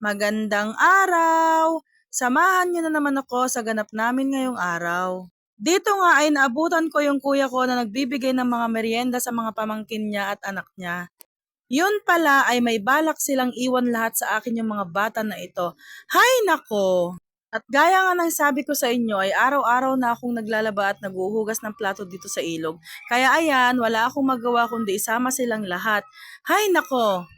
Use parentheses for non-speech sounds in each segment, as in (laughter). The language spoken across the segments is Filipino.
Magandang araw! Samahan niyo na naman ako sa ganap namin ngayong araw. Dito nga ay naabutan ko yung kuya ko na nagbibigay ng mga merienda sa mga pamangkin niya at anak niya. Yun pala ay may balak silang iwan lahat sa akin yung mga bata na ito. Hay nako! At gaya nga ng sabi ko sa inyo ay araw-araw na akong naglalaba at naguhugas ng plato dito sa ilog. Kaya ayan, wala akong magawa kundi isama silang lahat. Hay nako!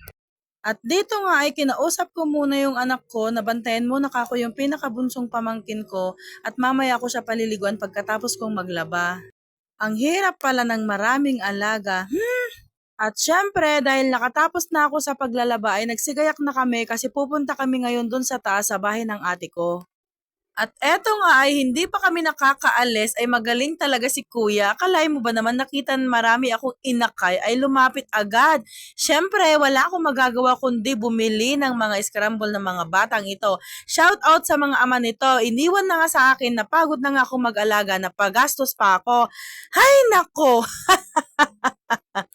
At dito nga ay kinausap ko muna yung anak ko na bantayan muna kako yung pinakabunsong pamangkin ko at mamaya ko siya paliliguan pagkatapos kong maglaba. Ang hirap pala ng maraming alaga. Hmm. At syempre, dahil nakatapos na ako sa paglalaba ay nagsigayak na kami kasi pupunta kami ngayon dun sa taas sa bahay ng ate ko. At eto nga ay hindi pa kami nakakaalis ay magaling talaga si kuya. Akalain mo ba naman nakita marami akong inakay ay lumapit agad. Syempre wala akong magagawa kundi bumili ng mga scramble ng mga batang ito. Shout out sa mga ama nito. Iniwan na nga sa akin na pagod na nga akong mag-alaga na pagastos pa ako. Hay nako! (laughs)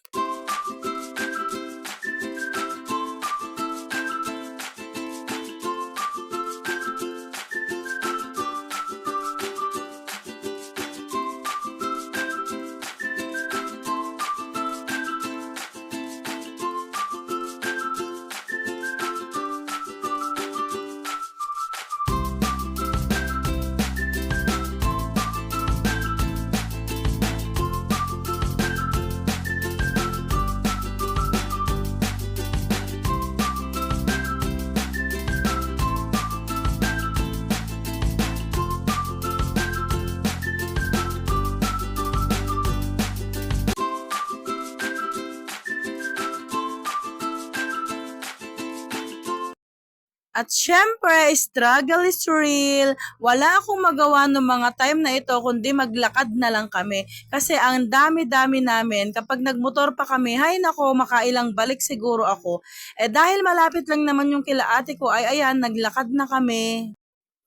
At syempre, struggle is real. Wala akong magawa ng mga time na ito kundi maglakad na lang kami. Kasi ang dami-dami namin, kapag nagmotor pa kami, hay nako, makailang balik siguro ako. Eh dahil malapit lang naman yung kila ate ko, ay ayan, naglakad na kami.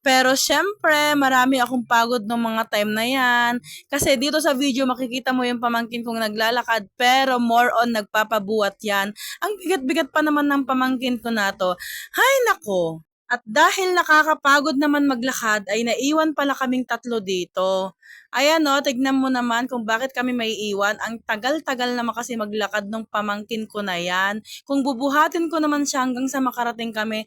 Pero syempre, marami akong pagod ng mga time na yan. Kasi dito sa video, makikita mo yung pamangkin kong naglalakad, pero more on nagpapabuhat yan. Ang bigat-bigat pa naman ng pamangkin ko na to. Hay nako! At dahil nakakapagod naman maglakad, ay naiwan pala kaming tatlo dito. Ayan o, tignan mo naman kung bakit kami may iwan. Ang tagal-tagal naman kasi maglakad ng pamangkin ko na yan. Kung bubuhatin ko naman siya hanggang sa makarating kami,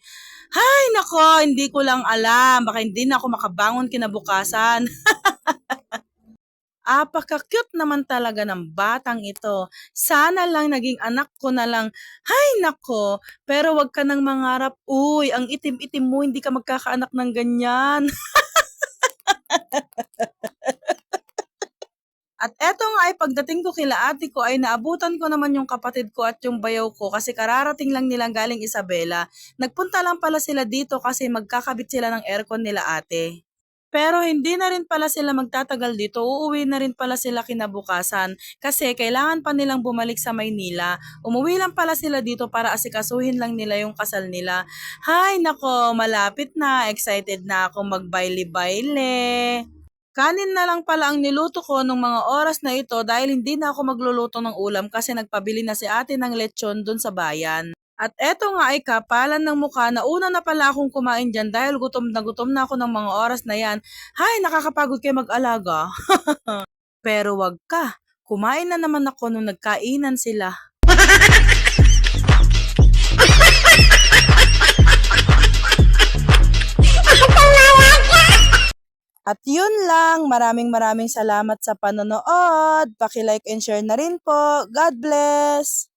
hay nako, hindi ko lang alam. Baka hindi na ako makabangon kinabukasan. (laughs) Apaka-cute naman talaga ng batang ito. Sana lang naging anak ko na lang. Hay nako, pero wag ka nang mangarap. Uy, ang itim-itim mo, hindi ka magkakaanak ng ganyan. (laughs) At eto nga ay pagdating ko kila ate ko ay naabutan ko naman yung kapatid ko at yung bayaw ko kasi kararating lang nilang galing Isabela. Nagpunta lang pala sila dito kasi magkakabit sila ng aircon nila ate. Pero hindi na rin pala sila magtatagal dito, uuwi na rin pala sila kinabukasan kasi kailangan pa nilang bumalik sa Maynila. Umuwi lang pala sila dito para asikasuhin lang nila yung kasal nila. Hay nako, malapit na, excited na ako magbaile-baile. Kanin na lang pala ang niluto ko nung mga oras na ito dahil hindi na ako magluluto ng ulam kasi nagpabili na si ate ng lechon dun sa bayan. At eto nga ay kapalan ng mukha na una na pala akong kumain dyan dahil gutom na gutom na ako ng mga oras na yan. Hay, nakakapagod kayo mag-alaga. (laughs) Pero wag ka, kumain na naman ako nung nagkainan sila. (laughs) At yun lang, maraming maraming salamat sa panonood. Paki-like and share na rin po. God bless!